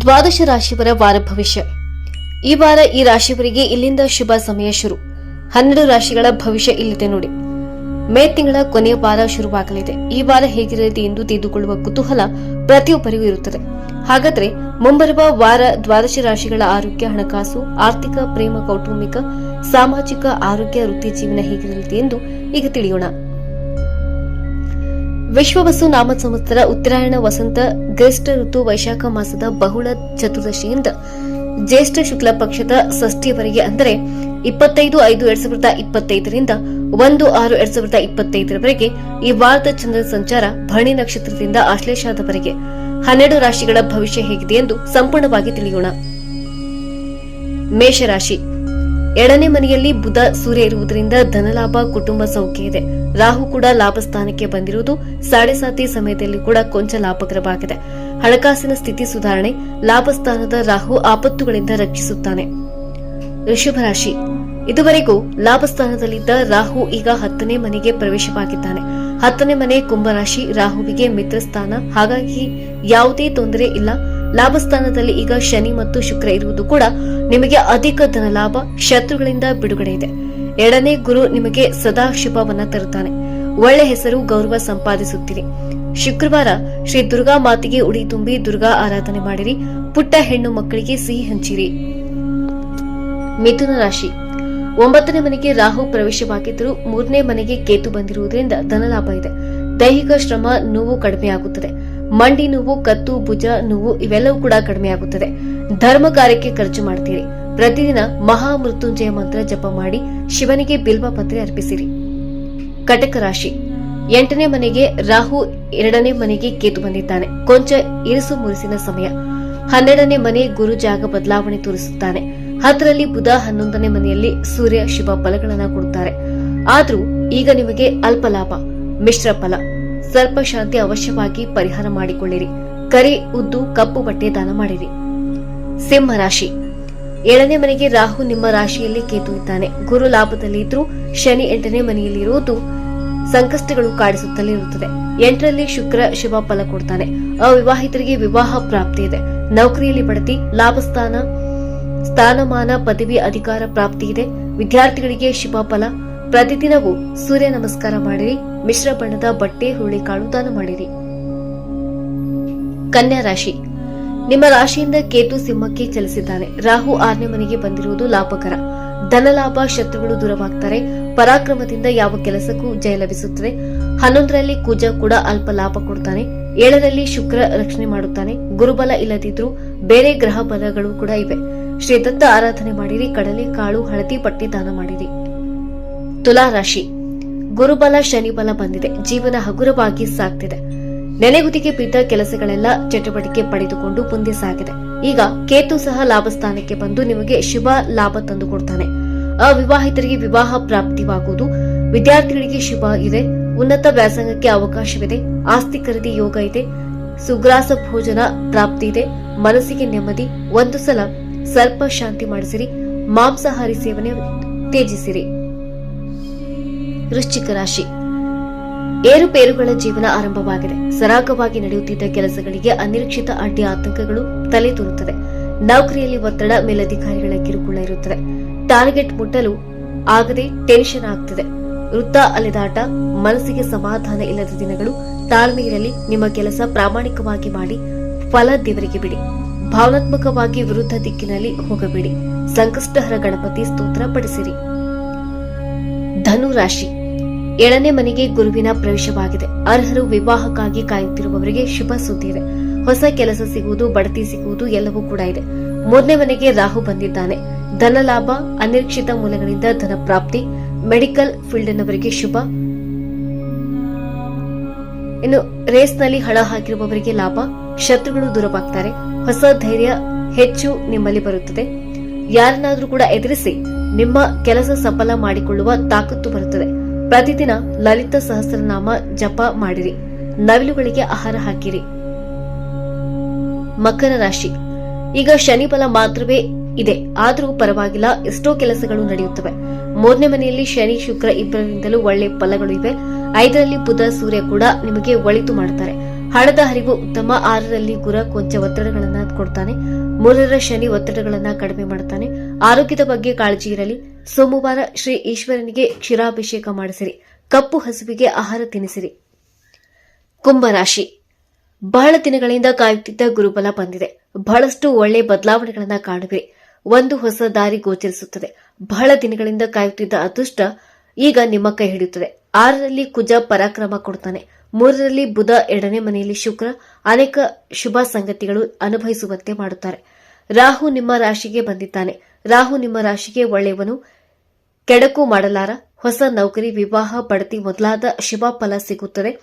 ದ್ವಾದಶ ರಾಶಿಯವರ ವಾರ ಭವಿಷ್ಯ. ಈ ವಾರ ಈ ರಾಶಿಯವರಿಗೆ ಇಲ್ಲಿಂದ ಶುಭ ಸಮಯ ಶುರು. ಹನ್ನೆರಡು ರಾಶಿಗಳ ಭವಿಷ್ಯ ಇಲ್ಲಿದೆ ನೋಡಿ. ಮೇ ತಿಂಗಳ ಕೊನೆಯ ವಾರ ಶುರುವಾಗಲಿದೆ. ಈ ವಾರ ಹೇಗಿರಲಿದೆ ಎಂದು ತಿಳಿದುಕೊಳ್ಳುವ ಕುತೂಹಲ ಪ್ರತಿಯೊಬ್ಬರಿಗೂ ಇರುತ್ತದೆ. ಹಾಗಾದ್ರೆ ಮುಂಬರುವ ವಾರ ದ್ವಾದಶ ರಾಶಿಗಳ ಆರೋಗ್ಯ, ಹಣಕಾಸು, ಆರ್ಥಿಕ, ಪ್ರೇಮ, ಕೌಟುಂಬಿಕ, ಸಾಮಾಜಿಕ, ಆರೋಗ್ಯ, ವೃತ್ತಿ ಜೀವನ ಹೇಗಿರಲಿದೆ ಎಂದು ಈಗ ತಿಳಿಯೋಣ. ವಿಶ್ವವಸು ನಾಮ ಸಂವತ್ಸರ ಉತ್ತರಾಯಣ ವಸಂತ ಗ್ರೇಷ್ಠ ಋತು ವೈಶಾಖ ಮಾಸದ ಬಹುಳ ಚತುರ್ದಶಿಯಿಂದ ಜ್ಯೇಷ್ಠ ಶುಕ್ಲ ಪಕ್ಷದ ಷಷ್ಠಿಯವರೆಗೆ ಅಂದರೆ ಇಪ್ಪತ್ತೈದು ಐದು ಎರಡ್ ಸಾವಿರದ ಇಪ್ಪತ್ತೈದರಿಂದ ಒಂದು ಆರು ಎರಡ್ ಸಾವಿರದ ಇಪ್ಪತ್ತೈದರವರೆಗೆ ಈ ವಾರದ ಚಂದ್ರ ಸಂಚಾರ ಭರಣಿ ನಕ್ಷತ್ರದಿಂದ ಆಶ್ಲೇಷಾದವರೆಗೆ. ಹನ್ನೆರಡು ರಾಶಿಗಳ ಭವಿಷ್ಯ ಹೇಗಿದೆ ಎಂದು ಸಂಪೂರ್ಣವಾಗಿ ತಿಳಿಯೋಣ. ಮೇಷರಾಶಿ. ಎರಡನೇ ಮನೆಯಲ್ಲಿ ಬುಧ ಸೂರ್ಯ ಇರುವುದರಿಂದ ಧನಲಾಭ ಕುಟುಂಬ ಸೌಖ್ಯ ಇದೆ. ರಾಹು ಕೂಡ ಲಾಭ ಸ್ಥಾನಕ್ಕೆ ಬಂದಿರುವುದು ಸಾಡೆ ಸಾತಿ ಸಮಯದಲ್ಲಿ ಕೂಡ ಕೊಂಚ ಲಾಭಕರವಾಗಿದೆ. ಹಣಕಾಸಿನ ಸ್ಥಿತಿ ಸುಧಾರಣೆ, ಲಾಭ ಸ್ಥಾನದ ರಾಹು ಆಪತ್ತುಗಳಿಂದ ರಕ್ಷಿಸುತ್ತಾನೆ. ಋಷಭ ರಾಶಿ. ಇದುವರೆಗೂ ಲಾಭ ಸ್ಥಾನದಲ್ಲಿದ್ದ ರಾಹು ಈಗ ಹತ್ತನೇ ಮನೆಗೆ ಪ್ರವೇಶವಾಗಿದ್ದಾನೆ. ಹತ್ತನೇ ಮನೆ ಕುಂಭರಾಶಿ ರಾಹುವಿಗೆ ಮಿತ್ರ ಸ್ಥಾನ ಹಾಗಾಗಿ ಯಾವುದೇ ತೊಂದರೆ ಇಲ್ಲ. ಲಾಭ ಸ್ಥಾನದಲ್ಲಿ ಈಗ ಶನಿ ಮತ್ತು ಶುಕ್ರ ಇರುವುದು ಕೂಡ ನಿಮಗೆ ಅಧಿಕ ಧನ ಲಾಭ ಶತ್ರುಗಳಿಂದ ಬಿಡುಗಡೆ ಇದೆ. ಎರಡನೇ ಗುರು ನಿಮಗೆ ಸದಾ ಶುಭವನ್ನ ತರುತ್ತಾನೆ. ಒಳ್ಳೆ ಹೆಸರು ಗೌರವ ಸಂಪಾದಿಸುತ್ತೀರಿ. ಶುಕ್ರವಾರ ಶ್ರೀ ದುರ್ಗಾ ಮಾತೆಗೆ ಉಡಿ ತುಂಬಿ ದುರ್ಗಾ ಆರಾಧನೆ ಮಾಡಿರಿ. ಪುಟ್ಟ ಹೆಣ್ಣು ಮಕ್ಕಳಿಗೆ ಸಿಹಿ ಹಂಚಿರಿ. ಮಿಥುನ ರಾಶಿ. ಒಂಬತ್ತನೇ ಮನೆಗೆ ರಾಹು ಪ್ರವೇಶವಾಗಿದ್ದರೂ ಮೂರನೇ ಮನೆಗೆ ಕೇತು ಬಂದಿರುವುದರಿಂದ ಧನಲಾಭ ಇದೆ. ದೈಹಿಕ ಶ್ರಮ, ನೋವು ಕಡಿಮೆಯಾಗುತ್ತದೆ. ಮಂಡಿ ನೋವು, ಕತ್ತು, ಭುಜ ನೋವು ಇವೆಲ್ಲವೂ ಕೂಡ ಕಡಿಮೆಯಾಗುತ್ತದೆ ಧರ್ಮ ಕಾರ್ಯಕ್ಕೆ ಖರ್ಚು ಮಾಡ್ತೀರಿ. ಪ್ರತಿದಿನ ಮಹಾಮೃತ್ಯುಂಜಯ ಮಂತ್ರ ಜಪ ಮಾಡಿ ಶಿವನಿಗೆ ಬಿಲ್ವ ಪತ್ರೆ ಅರ್ಪಿಸಿರಿ. ಕಟಕ ರಾಶಿ. ಎಂಟನೇ ಮನೆಗೆ ರಾಹು ಎರಡನೇ ಮನೆಗೆ ಕೇತು ಬಂದಿದ್ದಾನೆ. ಕೊಂಚ ಇರಿಸು ಮುರಿಸಿನ ಸಮಯ. ಹನ್ನೆರಡನೇ ಮನೆ ಗುರು ಜಾಗ ಬದಲಾವಣೆ ತೋರಿಸುತ್ತಾನೆ. ಹತ್ತರಲ್ಲಿ ಬುಧ ಹನ್ನೊಂದನೇ ಮನೆಯಲ್ಲಿ ಸೂರ್ಯ ಶುಭ ಫಲಗಳನ್ನು ಕೊಡುತ್ತಾರೆ. ಆದ್ರೂ ಈಗ ನಿಮಗೆ ಅಲ್ಪ ಲಾಭ ಮಿಶ್ರ ಫಲ. ಸ್ವಲ್ಪ ಶಾಂತಿ ಅವಶ್ಯವಾಗಿ ಪರಿಹಾರ ಮಾಡಿಕೊಳ್ಳಿರಿ. ಕರಿ, ಉದ್ದು, ಕಪ್ಪು ಬಟ್ಟೆ ದಾನ ಮಾಡಿರಿ. ಸಿಂಹ ರಾಶಿ. ಏಳನೇ ಮನೆಗೆ ರಾಹು ನಿಮ್ಮ ರಾಶಿಯಲ್ಲಿ ಕೇತು ಇದ್ದಾನೆ. ಗುರು ಲಾಭದಲ್ಲಿ ಇದ್ರೂ ಶನಿ ಎಂಟನೇ ಮನೆಯಲ್ಲಿರುವುದು ಸಂಕಷ್ಟಗಳು ಕಾಡಿಸುತ್ತಲೇ ಇರುತ್ತದೆ. ಎಂಟರಲ್ಲಿ ಶುಕ್ರ, ಶುಭ ಫಲ ಕೊಡ್ತಾನೆ. ಅವಿವಾಹಿತರಿಗೆ ವಿವಾಹ ಪ್ರಾಪ್ತಿ ಇದೆ. ನೌಕರಿಯಲ್ಲಿ ಬಡತಿ, ಲಾಭಸ್ಥಾನ, ಸ್ಥಾನಮಾನ, ಪದವಿ, ಅಧಿಕಾರ ಪ್ರಾಪ್ತಿ ಇದೆ. ವಿದ್ಯಾರ್ಥಿಗಳಿಗೆ ಶುಭ ಫಲ ಪ್ರತಿದಿನವೂ ಸೂರ್ಯ ನಮಸ್ಕಾರ ಮಾಡಿರಿ, ಮಿಶ್ರ ಬಣ್ಣದ ಬಟ್ಟೆ ಹುರುಳಿಕಾಳು ದಾನ ಮಾಡಿರಿ. ಕನ್ಯಾ ರಾಶಿ. ನಿಮ್ಮ ರಾಶಿಯಿಂದ ಕೇತು ಸಿಂಹಕ್ಕೆ ಚಲಿಸಿದ್ದಾನೆ. ರಾಹು ಆರನೇ ಮನೆಗೆ ಬಂದಿರುವುದು ಲಾಭಕರ. ಧನಲಾಭ ಶತ್ರುಗಳು ದೂರವಾಗ್ತಾರೆ. ಪರಾಕ್ರಮದಿಂದ ಯಾವ ಕೆಲಸಕ್ಕೂ ಜಯ ಲಭಿಸುತ್ತದೆ. ಹನ್ನೊಂದರಲ್ಲಿ ಕುಜ ಕೂಡ ಅಲ್ಪ ಲಾಭ ಕೊಡ್ತಾನೆ. ಏಳರಲ್ಲಿ ಶುಕ್ರ ರಕ್ಷಣೆ ಮಾಡುತ್ತಾನೆ. ಗುರುಬಲ ಇಲ್ಲದಿದ್ರೂ ಬೇರೆ ಗ್ರಹ ಬಲಗಳು ಕೂಡ ಇವೆ. ಶ್ರೀ ದತ್ತ ಆರಾಧನೆ ಮಾಡಿರಿ, ಕಡಲೆ, ಕಾಳು, ಹಳದಿ ಪಟ್ಟಿ ದಾನ ಮಾಡಿರಿ. ತುಲಾ ರಾಶಿ ಗುರುಬಲ, ಶನಿಬಲ ಬಂದಿದೆ. ಜೀವನ ಹಗುರವಾಗಿ ಸಾಗ್ತಿದೆ. ನೆನೆಗುದಿಗೆ ಬಿದ್ದ ಕೆಲಸಗಳೆಲ್ಲ ಚಟುವಟಿಕೆ ಪಡೆದುಕೊಂಡು ಮುಂದೆ ಸಾಗಿದೆ. ಈಗ ಕೇತು ಸಹ ಲಾಭ ಸ್ಥಾನಕ್ಕೆ ಬಂದು ನಿಮಗೆ ಶುಭ ಲಾಭ ತಂದುಕೊಡ್ತಾನೆ ಅವಿವಾಹಿತರಿಗೆ ವಿವಾಹ ಪ್ರಾಪ್ತಿವಾಗುವುದು. ವಿದ್ಯಾರ್ಥಿಗಳಿಗೆ ಶುಭ ಇದೆ. ಉನ್ನತ ವ್ಯಾಸಂಗಕ್ಕೆ ಅವಕಾಶವಿದೆ. ಆಸ್ತಿ ಖರೀದಿ ಯೋಗ ಇದೆ. ಸುಗ್ರಾಸ ಭೋಜನ ಪ್ರಾಪ್ತಿ ಇದೆ. ಮನಸ್ಸಿಗೆ ನೆಮ್ಮದಿ. ಒಂದು ಸಲ ಸರ್ಪ ಶಾಂತಿ ಮಾಡಿಸಿರಿ. ಮಾಂಸಾಹಾರಿ ಸೇವನೆ ತ್ಯಜಿಸಿರಿ. ವೃಶ್ಚಿಕ ರಾಶಿ. ಏರುಪೇರುಗಳ ಜೀವನ ಆರಂಭವಾಗಿದೆ. ಸರಾಗವಾಗಿ ನಡೆಯುತ್ತಿದ್ದ ಕೆಲಸಗಳಿಗೆ ಅನಿರೀಕ್ಷಿತ ಅಡ್ಡಿ ಆತಂಕಗಳು ತಲೆ ತೋರುತ್ತದೆ ನೌಕರಿಯಲ್ಲಿ ಒತ್ತಡ ಮೇಲಧಿಕಾರಿಗಳ ಕಿರುಕುಳ ಇರುತ್ತದೆ. ಟಾರ್ಗೆಟ್ ಮುಟ್ಟಲು ಆಗದೆ ಟೆನ್ಷನ್ ಆಗ್ತದೆ. ವೃತ್ತ ಅಲೆದಾಟ, ಮನಸ್ಸಿಗೆ ಸಮಾಧಾನ ಇಲ್ಲದ ದಿನಗಳು ತಾಳ್ಮೆ ಇರಲಿ, ನಿಮ್ಮ ಕೆಲಸ ಪ್ರಾಮಾಣಿಕವಾಗಿ ಮಾಡಿ, ಫಲ ದೇವರಿಗೆ ಬಿಡಿ. ಭಾವನಾತ್ಮಕವಾಗಿ ವಿರುದ್ಧ ದಿಕ್ಕಿನಲ್ಲಿ ಹೋಗಬೇಡಿ. ಸಂಕಷ್ಟಹರ ಗಣಪತಿ ಸ್ತೋತ್ರ ಪಡಿಸಿರಿ. ಧನು ರಾಶಿ ಏಳನೇ ಮನೆಗೆ ಗುರುವಿನ ಪ್ರವೇಶವಾಗಿದೆ. ಅರ್ಹರು ವಿವಾಹಕ್ಕಾಗಿ ಕಾಯುತ್ತಿರುವವರಿಗೆ ಶುಭ ಸುದ್ದಿ ಇದೆ. ಹೊಸ ಕೆಲಸ ಸಿಗುವುದು, ಬಡತಿ ಸಿಗುವುದು ಎಲ್ಲವೂ ಕೂಡ ಇದೆ. ಮೂರನೇ ಮನೆಗೆ ರಾಹು ಬಂದಿದ್ದಾನೆ. ಧನ ಲಾಭ, ಅನಿರೀಕ್ಷಿತ ಮೂಲಗಳಿಂದ ಧನ ಪ್ರಾಪ್ತಿ, ಮೆಡಿಕಲ್ ಫೀಲ್ಡ್ನವರಿಗೆ ಶುಭ. ಇನ್ನು ರೇಸ್ನಲ್ಲಿ ಹಣ ಹಾಕಿರುವವರಿಗೆ ಲಾಭ. ಶತ್ರುಗಳು ದೂರವಾಗ್ತಾರೆ. ಹೊಸ ಧೈರ್ಯ ಹೆಚ್ಚು ನಿಮ್ಮಲ್ಲಿ ಬರುತ್ತದೆ. ಯಾರನ್ನಾದ್ರೂ ಕೂಡ ಎದುರಿಸಿ ನಿಮ್ಮ ಕೆಲಸ ಸಫಲ ಮಾಡಿಕೊಳ್ಳುವ ತಾಕತ್ತು ಬರುತ್ತದೆ. ಪ್ರತಿದಿನ ಲಲಿತ ಸಹಸ್ರನಾಮ ಜಪ ಮಾಡಿರಿ. ನವಿಲುಗಳಿಗೆ ಆಹಾರ ಹಾಕಿರಿ. ಮಕರ ರಾಶಿ. ಈಗ ಶನಿ ಬಲ ಮಾತ್ರವೇ ಇದೆ. ಆದರೂ ಪರವಾಗಿಲ್ಲ, ಎಷ್ಟೋ ಕೆಲಸಗಳು ನಡೆಯುತ್ತವೆ. ಮೂರನೇ ಮನೆಯಲ್ಲಿ ಶನಿ, ಶುಕ್ರ ಇಬ್ಬರಿಂದಲೂ ಒಳ್ಳೆ ಫಲಗಳು ಇವೆ. ಐದರಲ್ಲಿ ಬುಧ, ಸೂರ್ಯ ಕೂಡ ನಿಮಗೆ ಒಳಿತು ಮಾಡುತ್ತಾರೆ. ಹಣದ ಹರಿವು ಉತ್ತಮ. ಆರರಲ್ಲಿ ಗುರ ಕೊಂಚ ಒತ್ತಡಗಳನ್ನ ಕೊಡ್ತಾನೆ. ಮೂರರ ಶನಿ ಒತ್ತಡಗಳನ್ನ ಕಡಿಮೆ ಮಾಡುತ್ತಾನೆ. ಆರೋಗ್ಯದ ಬಗ್ಗೆ ಕಾಳಜಿ ಇರಲಿ. ಸೋಮವಾರ ಶ್ರೀ ಈಶ್ವರನಿಗೆ ಕ್ಷೀರಾಭಿಷೇಕ ಮಾಡಿಸಿರಿ. ಕಪ್ಪು ಹಸುವಿಗೆ ಆಹಾರ ತಿನ್ನಿಸಿರಿ. ಕುಂಭರಾಶಿ ಬಹಳ ದಿನಗಳಿಂದ ಕಾಯುತ್ತಿದ್ದ ಗುರುಬಲ ಬಂದಿದೆ. ಬಹಳಷ್ಟು ಒಳ್ಳೆ ಬದಲಾವಣೆಗಳನ್ನು ಕಾಣುವಿರಿ. ಒಂದು ಹೊಸ ದಾರಿ ಗೋಚರಿಸುತ್ತದೆ. ಬಹಳ ದಿನಗಳಿಂದ ಕಾಯುತ್ತಿದ್ದ ಅದೃಷ್ಟ ಈಗ ನಿಮ್ಮ ಕೈ ಹಿಡಿಯುತ್ತದೆ. ಆರರಲ್ಲಿ ಕುಜ ಪರಾಕ್ರಮ ಕೊಡ್ತಾನೆ ಮೂರರಲ್ಲಿ ಬುಧ ಎರಡನೇ ಮನೆಯಲ್ಲಿ ಶುಕ್ರ. ಅನೇಕ ಶುಭ ಸಂಗತಿಗಳು ಅನುಭವಿಸುವಂತೆ ಮಾಡುತ್ತಾರೆ. ರಾಹು ನಿಮ್ಮ ರಾಶಿಗೆ ಬಂದಿದ್ದಾನೆ. ರಾಹು ನಿಮ್ಮ ರಾಶಿಗೆ ಒಳ್ಳೆಯವನು. ಕೆಡಕು ಮಾಡಲಾರ. ಹೊಸ ನೌಕರಿ, ವಿವಾಹ, ಬಡತಿ ಮೊದಲಾದ ಶುಭ ಫಲ ಸಿಗುತ್ತದೆ.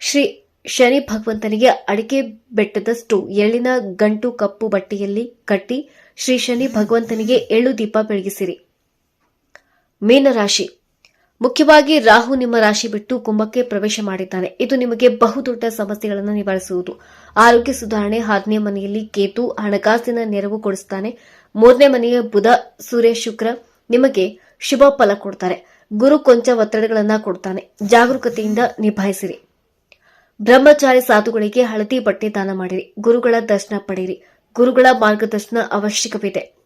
ಶ್ರೀ ಶನಿ ಭಗವಂತನಿಗೆ ಅಡಿಕೆ ಬೆಟ್ಟದಷ್ಟು ಎಳ್ಳಿನ ಗಂಟು ಕಪ್ಪು ಬಟ್ಟೆಯಲ್ಲಿ ಕಟ್ಟಿ ಶ್ರೀ ಶನಿ ಭಗವಂತನಿಗೆ ಎಳ್ಳು ದೀಪ ಬೆಳಗಿಸಿರಿ. ಮೀನರಾಶಿ ಮುಖ್ಯವಾಗಿ ರಾಹು ನಿಮ್ಮ ರಾಶಿ ಬಿಟ್ಟು ಕುಂಭಕ್ಕೆ ಪ್ರವೇಶ ಮಾಡಿದ್ದಾನೆ. ಇದು ನಿಮಗೆ ಬಹುದೊಡ್ಡ ಸಮಸ್ಯೆಗಳನ್ನು ನಿವಾರಿಸುವುದು. ಆರೋಗ್ಯ ಸುಧಾರಣೆ ಹತ್ತನೇ ಮನೆಯಲ್ಲಿ ಕೇತು, ಹಣಕಾಸಿನ ನೆರವು ಕೊಡಿಸುತ್ತಾನೆ ಮೂರನೇ ಮನೆಯ ಬುಧ, ಸೂರ್ಯ, ಶುಕ್ರ ನಿಮಗೆ ಶುಭ ಫಲ ಕೊಡ್ತಾರೆ. ಗುರು ಕೊಂಚ ಒತ್ತಡಗಳನ್ನ ಕೊಡ್ತಾನೆ. ಜಾಗರೂಕತೆಯಿಂದ ನಿಭಾಯಿಸಿರಿ. ಬ್ರಹ್ಮಚಾರಿ ಸಾಧುಗಳಿಗೆ ಹಳದಿ ಬಟ್ಟೆ ದಾನ ಮಾಡಿರಿ. ಗುರುಗಳ ದರ್ಶನ ಪಡೆಯಿರಿ. ಗುರುಗಳ ಮಾರ್ಗದರ್ಶನ ಅವಶ್ಯಕವಿದೆ.